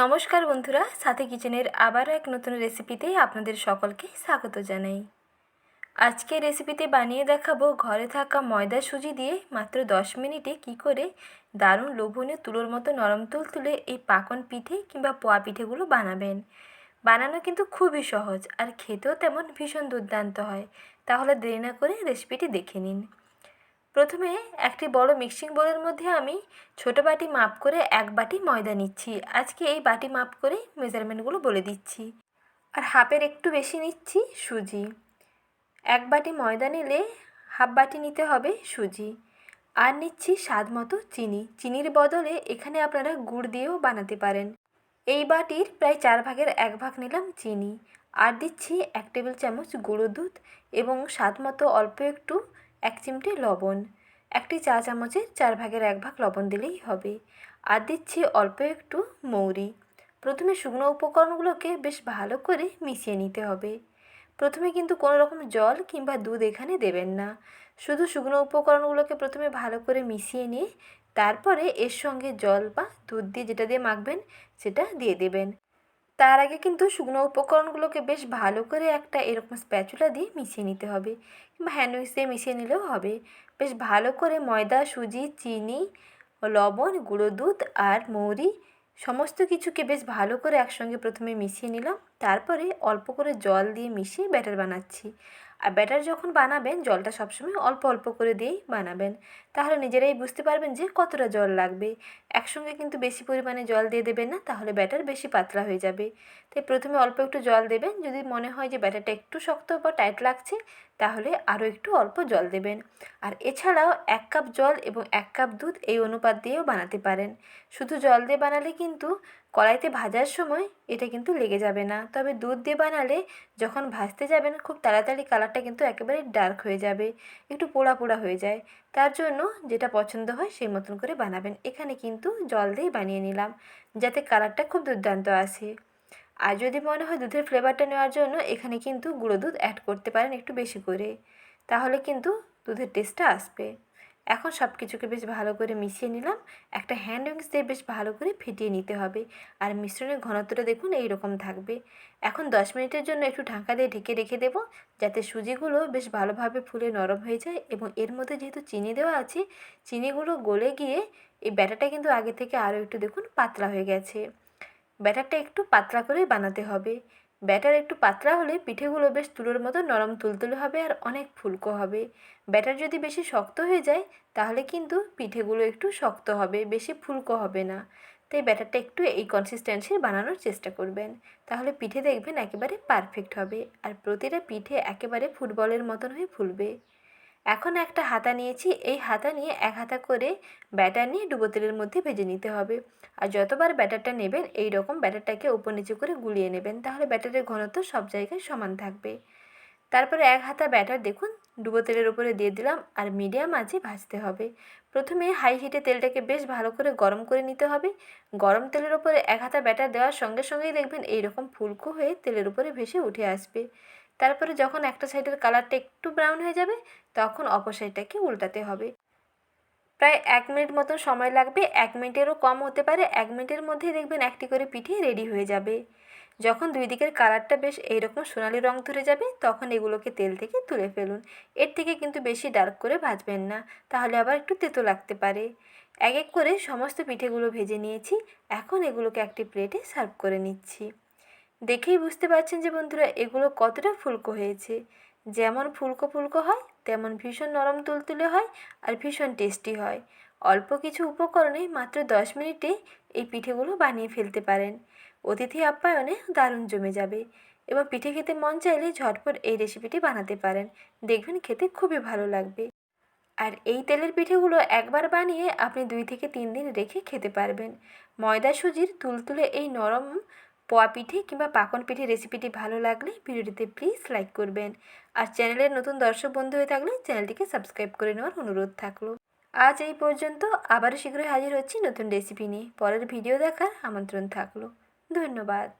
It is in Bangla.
নমস্কার বন্ধুরা, সাথে কিচেনের আবারও এক নতুন রেসিপিতে আপনাদের সকলকে স্বাগত জানাই। আজকে রেসিপিতে বানিয়ে দেখাবো ঘরে থাকা ময়দা সুজি দিয়ে মাত্র দশ মিনিটে কি করে দারুণ লোভনীয় তুলোর মতো নরম তুল তুলে এই পাকন পিঠে কিংবা পোয়া পিঠেগুলো বানাবেন। বানানো কিন্তু খুবই সহজ আর খেতেও তেমন ভীষণ দুর্দান্ত হয়। তাহলে দেরি না করে রেসিপিটি দেখে নিন। প্রথমে একটি বড় মিক্সিং বোলের মধ্যে আমি ছোটো বাটি মাপ করে এক বাটি ময়দা নিচ্ছি। আজকে এই বাটি মাপ করে মেজারমেন্টগুলো বলে দিচ্ছি। আর হাফের একটু বেশি নিচ্ছি সুজি। এক বাটি ময়দা নিলে হাফ বাটি নিতে হবে সুজি। আর নিচ্ছি স্বাদ মতো চিনি। চিনির বদলে এখানে আপনারা গুড় দিয়েও বানাতে পারেন। এই বাটির প্রায় চার ভাগের এক ভাগ নিলাম চিনি। আর দিচ্ছি এক টেবিল চামচ গুঁড়ো দুধ এবং স্বাদ মতো অল্প একটু এক চিমটে লবণ, একটি চা চামচের চার ভাগের এক ভাগ লবণ দিলেই হবে। আর দিচ্ছি অল্প একটু মৌরি। প্রথমে শুকনো উপকরণগুলোকে বেশ ভালো করে মিশিয়ে নিতে হবে। প্রথমে কিন্তু কোনো রকম জল কিংবা দুধ এখানে দেবেন না। শুধু শুকনো উপকরণগুলোকে প্রথমে ভালো করে মিশিয়ে নিয়ে, তারপরে এর সঙ্গে জল বা দুধ দিয়ে যেটা দিয়ে মাখবেন, সেটা দিয়ে দেবেন। তার আগে কিন্তু শুকনো উপকরণগুলোকে বেশ ভালো করে একটা এরকম স্প্যাচুলা দিয়ে মিশিয়ে নিতে হবে কিংবা হ্যান্ড দিয়ে মিশিয়ে নিলেও হবে। বেশ ভালো করে ময়দা, সুজি, চিনি, লবণ, গুঁড়ো দুধ আর মৌরি সমস্ত কিছুকে বেশ ভালো করে একসঙ্গে প্রথমে মিশিয়ে নিলাম। তারপরে অল্প করে জল দিয়ে মিশিয়ে ব্যাটার বানাচ্ছি। আর ব্যাটার যখন বানাবেন, জলটা সবসময় অল্প অল্প করে দিয়েই বানাবেন। তাহলে নিজেরাই বুঝতে পারবেন যে কতটা জল লাগবে। একসঙ্গে কিন্তু বেশি পরিমাণে জল দিয়ে দেবেন না, তাহলে ব্যাটার বেশি পাতলা হয়ে যাবে। তাই প্রথমে অল্প একটু জল দেবেন, যদি মনে হয় যে ব্যাটারটা একটু শক্ত বা টাইট লাগছে, তাহলে আরও একটু অল্প জল দেবেন। আর এছাড়াও এক কাপ জল এবং এক কাপ দুধ এই অনুপাত দিয়েও বানাতে পারেন। শুধু জল দিয়ে বানালে কিন্তু কড়াইতে ভাজার সময় এটা কিন্তু লেগে যাবে না। তবে দুধ দিয়ে বানালে যখন ভাজতে যাবেন, খুব তাড়াতাড়ি কালারটা কিন্তু একেবারে ডার্ক হয়ে যাবে, একটু পোড়া পোড়া হয়ে যায়। তার জন্য যেটা পছন্দ হয় সেই মতন করে বানাবেন। এখানে কিন্তু জল দিয়ে বানিয়ে নিলাম, যাতে কালারটা খুব দুর্দান্ত আসে। আর যদি মনে হয় দুধের ফ্লেভারটা নেওয়ার জন্য এখানে কিন্তু গুঁড়ো দুধ অ্যাড করতে পারেন একটু বেশি করে, তাহলে কিন্তু দুধের টেস্টটা আসবে। এখন সব কিছুকে বেশ ভালো করে মিশিয়ে নিলাম। একটা হ্যান্ড উইংস দিয়ে বেশ ভালো করে ফেটিয়ে নিতে হবে। আর মিশ্রণের ঘনত্বটা দেখুন এই রকম থাকবে। এখন দশ মিনিটের জন্য একটু ঢাকা দিয়ে ঢেকে রেখে দেবো, যাতে সুজিগুলো বেশ ভালোভাবে ফুলে নরম হয়ে যায় এবং এর মধ্যে যেহেতু চিনি দেওয়া আছে, চিনিগুলো গলে গিয়ে এই ব্যাটারটা কিন্তু আগে থেকে আরও একটু দেখুন, পাতলা হয়ে গেছে। ব্যাটারটা একটু পাতলা করে বানাতে হবে। ব্যাটার একটু পাতলা হলে পিঠেগুলো বেশ তুলোর মতো নরম তুলতুলে হবে আর অনেক ফুলকো হবে। ব্যাটার যদি বেশি শক্ত হয়ে যায়, তাহলে কিন্তু পিঠেগুলো একটু শক্ত হবে, বেশি ফুলকো হবে না। তাই ব্যাটারটা একটু এই কনসিস্টেন্সির বানানোর চেষ্টা করবেন। তাহলে পিঠে দেখবেন একেবারে পারফেক্ট হবে আর প্রতিটা পিঠে একেবারে ফুটবলের মতন হয়ে ফুলবে। এখন একটা হাতা নিয়েছি, এই হাতা নিয়ে এক হাতা করে ব্যাটার নিয়ে ডুবো তেলের মধ্যে ভেজে নিতে হবে। আর যতবার ব্যাটারটা নেবেন, এই রকম ব্যাটারটাকে উপর নিচে করে গুলিয়ে নেবেন, তাহলে ব্যাটারের ঘনত্ব সব জায়গায় সমান থাকবে। তারপরে এক হাতা ব্যাটার দেখুন, ডুবো তেলের উপরে দিয়ে দিলাম, আর মিডিয়াম আঁচে ভাজতে হবে। প্রথমে হাই হিটে তেলটাকে বেশ ভালো করে গরম করে নিতে হবে। গরম তেলের উপরে এক হাতা ব্যাটার দেওয়ার সঙ্গে সঙ্গেই দেখবেন এইরকম ফুলকো হয়ে তেলের উপরে ভেসে উঠে আসবে। তারপরে যখন একটা সাইডের কালারটা একটু ব্রাউন হয়ে যাবে, তখন অপর সাইডটাকে উল্টাতে হবে। প্রায় এক মিনিট মতন সময় লাগবে, এক মিনিটেরও কম হতে পারে, এক মিনিটের মধ্যেই দেখবেন একটি করে পিঠে রেডি হয়ে যাবে। যখন দুই দিকের কালারটা বেশ এইরকম সোনালি রং ধরে যাবে, তখন এগুলোকে তেল থেকে তুলে ফেলুন। এর থেকে কিন্তু বেশি ডার্ক করে ভাজবেন না, তাহলে আবার একটু তেতো লাগতে পারে। এক এক করে সমস্ত পিঠেগুলো ভেজে নিয়েছি, এখন এগুলোকে একটি প্লেটে সার্ভ করে নিচ্ছি। দেখেই বুঝতে পারছেন যে বন্ধুরা, এগুলো কতটা ফুলকো হয়েছে। যেমন ফুলকো ফুলকো হয়, তেমন ভীষণ নরম তুলতুলে হয় আর ভীষণ টেস্টি হয়। অল্প কিছু উপকরণে মাত্র দশ মিনিটে এই পিঠেগুলো বানিয়ে ফেলতে পারেন। অতিথি আপ্যায়নে দারুণ জমে যাবে এবং পিঠে খেতে মন চাইলে ঝটপট এই রেসিপিটি বানাতে পারেন। দেখবেন খেতে খুবই ভালো লাগবে। আর এই তেলের পিঠেগুলো একবার বানিয়ে আপনি দুই থেকে তিন দিন রেখে খেতে পারবেন। ময়দা সুজির তুলতুলে এই নরম পোয়া পিঠে কিংবা পাকন পিঠে রেসিপিটি ভালো লাগলে ভিডিওটিতে প্লিজ লাইক করবেন। আর চ্যানেলের নতুন দর্শক বন্ধু হয়ে থাকলে চ্যানেলটিকে সাবস্ক্রাইব করে নেওয়ার অনুরোধ থাকল। আজ এই পর্যন্ত আবারও শীঘ্রই হাজির হচ্ছি নতুন রেসিপি নিয়ে। পরের ভিডিও দেখার আমন্ত্রণ থাকল। ধন্যবাদ।